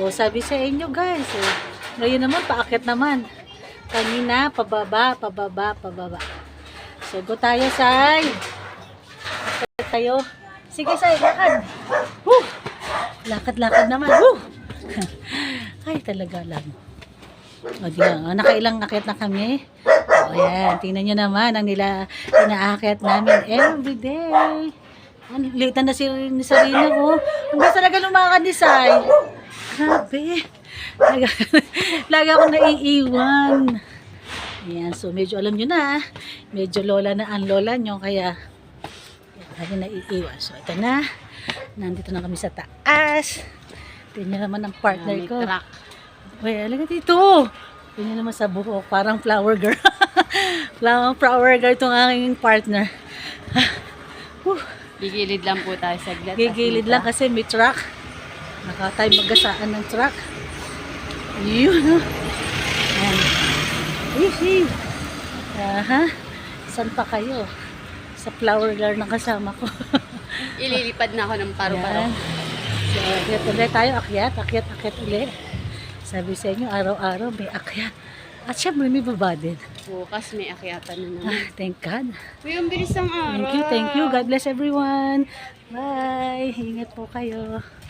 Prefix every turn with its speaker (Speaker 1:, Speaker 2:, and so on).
Speaker 1: O, sabi sa inyo guys. O, ngayon naman, paakyat naman. Kanina, pababa, pababa, pababa. So, go tayo, Sai. Lakad tayo. Sige, Sai, lakad. Woo! Lakad-lakad naman. Woo! Ay, talaga lang. O, di ba? O, nakailang akyat na kami. O, ayan. Tingnan nyo naman ang nila inaakyat namin everyday. Ang late na si, ni Sarina, oh. Hanggang talaga lumakad ni Sai. Grabe. Lagi, lagi akong naiiwan. Ayan, so medyo alam nyo na, medyo lola na ang lola nyo, kaya lagi naiiwan. So ito na, nandito na kami sa taas. Tingnan naman ang partner ko.
Speaker 2: truck.
Speaker 1: Uy, alaga dito. Tingnan naman sa buhok, parang flower girl. flower, flower girl itong aking partner.
Speaker 2: Gigilid lang po tayo saglit.
Speaker 1: Gigilid lang kasi may truck. Nakatay magasaan ng truck. Yun? Ayan. Hihi. Aha. Saan pa kayo? Sa flower girl na kasama ko.
Speaker 2: Ililipad na ako ng paru-paro.
Speaker 1: Ayan. So, akyat ulit tayo. Akyat, akyat, akyat ulit. Sabi sa inyo, araw-araw may akyat. At syempre may baba din.
Speaker 2: Bukas may akyatan na naman.
Speaker 1: Ah, thank God.
Speaker 2: Uy, ang bilis ng araw.
Speaker 1: Thank you, thank you. God bless everyone. Bye. Ingat po kayo.